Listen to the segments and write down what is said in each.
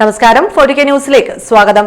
നമസ്കാരം. ഫോർട്ടിക്ക ന്യൂസിലേക്ക് സ്വാഗതം.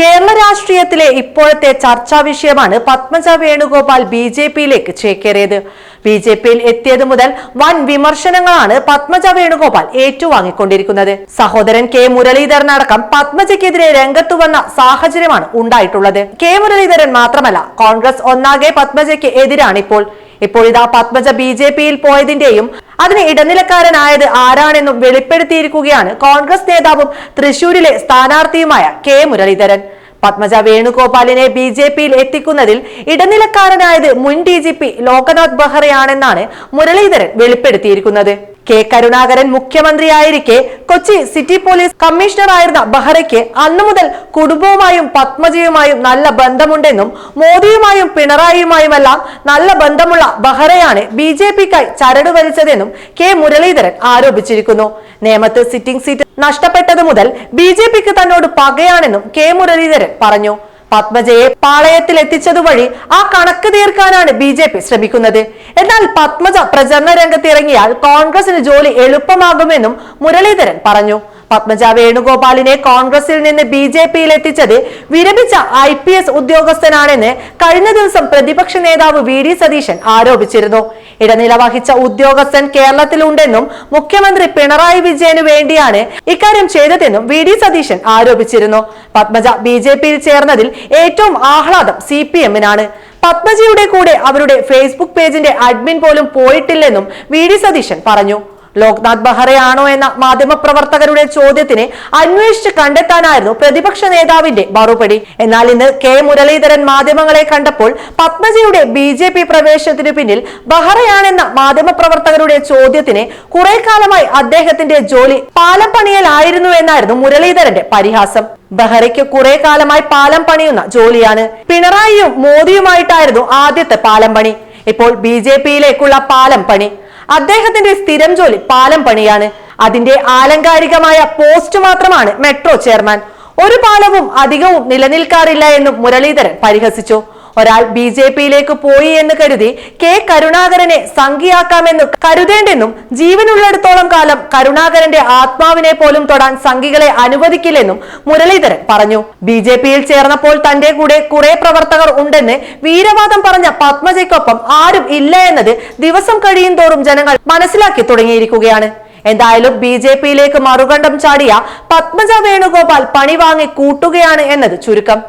കേരള രാഷ്ട്രീയത്തിലെ ഇപ്പോഴത്തെ ചർച്ചാ വിഷയമാണ് പത്മജ വേണുഗോപാൽ ബി ജെ പിയിലേക്ക് ചേക്കേറിയത്. ബി ജെ പിയിൽ എത്തിയത് മുതൽ വൻ വിമർശനങ്ങളാണ് പത്മജ വേണുഗോപാൽ ഏറ്റുവാങ്ങിക്കൊണ്ടിരിക്കുന്നത്. സഹോദരൻ കെ മുരളീധരൻ അടക്കം പത്മജയ്ക്കെതിരെ രംഗത്തു വന്ന സാഹചര്യമാണ് ഉണ്ടായിട്ടുള്ളത്. കെ മുരളീധരൻ മാത്രമല്ല കോൺഗ്രസ് ഒന്നാകെ പത്മജയ്ക്ക് എതിരാണിപ്പോൾ. ഇപ്പോൾ ഇപ്പോഴിതാ പത്മജ ബി ജെ പിയിൽ പോയതിന്റെയും അതിന് ഇടനിലക്കാരനായത് ആരാണെന്നും വെളിപ്പെടുത്തിയിരിക്കുകയാണ് കോൺഗ്രസ് നേതാവും തൃശൂരിലെ സ്ഥാനാർത്ഥിയുമായ കെ മുരളീധരൻ. പത്മജ വേണുഗോപാലിനെ ബി ജെ പിയിൽ എത്തിക്കുന്നതിൽ ഇടനിലക്കാരനായത് മുൻ ഡി ജി പി ലോകനാഥ് ബെഹ്റയാണെന്നാണ് മുരളീധരൻ വെളിപ്പെടുത്തിയിരിക്കുന്നത്. കെ കരുണാകരൻ മുഖ്യമന്ത്രിയായിരിക്കെ കൊച്ചി സിറ്റി പോലീസ് കമ്മീഷണറായിരുന്ന ബഹ്റയ്ക്ക് അന്നു മുതൽ കുടുംബവുമായും പത്മജയുമായും നല്ല ബന്ധമുണ്ടെന്നും മോദിയുമായും പിണറായിയുമായുമെല്ലാം നല്ല ബന്ധമുള്ള ബഹ്റയാണ് ബി ജെ പിക്കായി ചരട് വലിച്ചതെന്നും കെ മുരളീധരൻ ആരോപിച്ചിരിക്കുന്നു. നേമത്ത് സിറ്റിംഗ് സീറ്റ് നഷ്ടപ്പെട്ടതു മുതൽ ബി ജെ പിക്ക് തന്നോട് പകയാണെന്നും കെ മുരളീധരൻ പറഞ്ഞു. പത്മജയെ പാളയത്തിൽ എത്തിച്ചതുവഴി ആ കണക്ക് തീർക്കാനാണ് ബി ജെ പി ശ്രമിക്കുന്നത്. എന്നാൽ പത്മജ പ്രചരണ രംഗത്തിറങ്ങിയാൽ കോൺഗ്രസിന് ജോലി എളുപ്പമാകുമെന്നും മുരളീധരൻ പറഞ്ഞു. പത്മജ വേണുഗോപാലിനെ കോൺഗ്രസിൽ നിന്ന് ബി ജെ പിയിൽ എത്തിച്ചത് വിരമിച്ച ഐ പി എസ് ഉദ്യോഗസ്ഥനാണെന്ന് കഴിഞ്ഞ ദിവസം പ്രതിപക്ഷ നേതാവ് വി ഡി സതീശൻ ആരോപിച്ചിരുന്നു. ഇടനില വഹിച്ച ഉദ്യോഗസ്ഥൻ കേരളത്തിലുണ്ടെന്നും മുഖ്യമന്ത്രി പിണറായി വിജയന് വേണ്ടിയാണ് ഇക്കാര്യം ചെയ്തതെന്നും വി ഡി സതീശൻ ആരോപിച്ചിരുന്നു. പത്മജ ബി ജെ പിയിൽ ചേർന്നതിൽ ഏറ്റവും ആഹ്ലാദം സി പി എമ്മിനാണ്. പത്മജിയുടെ കൂടെ അവരുടെ ഫേസ്ബുക്ക് പേജിന്റെ അഡ്മിൻ പോലും പോയിട്ടില്ലെന്നും വി ഡി സതീശൻ പറഞ്ഞു. ലോക്നാഥ് ബെഹ്റയാണോ എന്ന മാധ്യമപ്രവർത്തകരുടെ ചോദ്യത്തിന് അന്വേഷിച്ച് കണ്ടെത്താനായിരുന്നു പ്രതിപക്ഷ നേതാവിന്റെ മറുപടി. എന്നാൽ ഇന്ന് കെ മുരളീധരൻ മാധ്യമങ്ങളെ കണ്ടപ്പോൾ പത്മജിയുടെ ബി ജെ പി പ്രവേശനത്തിനു പിന്നിൽ ബെഹ്റയാണെന്ന മാധ്യമപ്രവർത്തകരുടെ ചോദ്യത്തിന് കുറെ കാലമായി അദ്ദേഹത്തിന്റെ ജോലി പാലം പണിയലായിരുന്നു എന്നായിരുന്നു മുരളീധരന്റെ പരിഹാസം. ബഹ്റയ്ക്ക് കുറെ കാലമായി പാലം പണിയുന്ന ജോലിയാണ്. പിണറായിയും മോദിയുമായിട്ടായിരുന്നു ആദ്യത്തെ പാലം പണി. ഇപ്പോൾ ബി ജെ പിയിലേക്കുള്ള പാലം പണി. അദ്ദേഹത്തിന്റെ സ്ഥിരം ജോലി പാലം പണിയാണ്. അതിന്റെ ആലങ്കാരികമായ പോസ്റ്റ് മാത്രമാണ് മെട്രോ ചെയർമാൻ. ഒരു പാലവും അധികവും നിലനിൽക്കാറില്ല എന്നും മുരളീധരൻ പരിഹസിച്ചു. ഒരാൾ ബി ജെ പിയിലേക്ക് പോയി എന്ന് കരുതി കെ കരുണാകരനെ സംഘിയാക്കാമെന്ന് കരുതേണ്ടെന്നും ജീവനുള്ളിടത്തോളം കാലം കരുണാകരന്റെ ആത്മാവിനെ പോലും തൊടാൻ സംഘികളെ അനുവദിക്കില്ലെന്നും മുരളീധരൻ പറഞ്ഞു. ബി ജെ പിയിൽ ചേർന്നപ്പോൾ തന്റെ കൂടെ കുറെ പ്രവർത്തകർ ഉണ്ടെന്ന് വീരവാദം പറഞ്ഞ പത്മജയ്ക്കൊപ്പം ആരും ഇല്ല എന്നത് ദിവസം കഴിയും തോറും ജനങ്ങൾ മനസ്സിലാക്കി തുടങ്ങിയിരിക്കുകയാണ്. എന്തായാലും ബി ജെ പിയിലേക്ക് മറുകണ്ഠം ചാടിയ പത്മജ വേണുഗോപാൽ പണി വാങ്ങി കൂട്ടുകയാണ് എന്നത് ചുരുക്കം.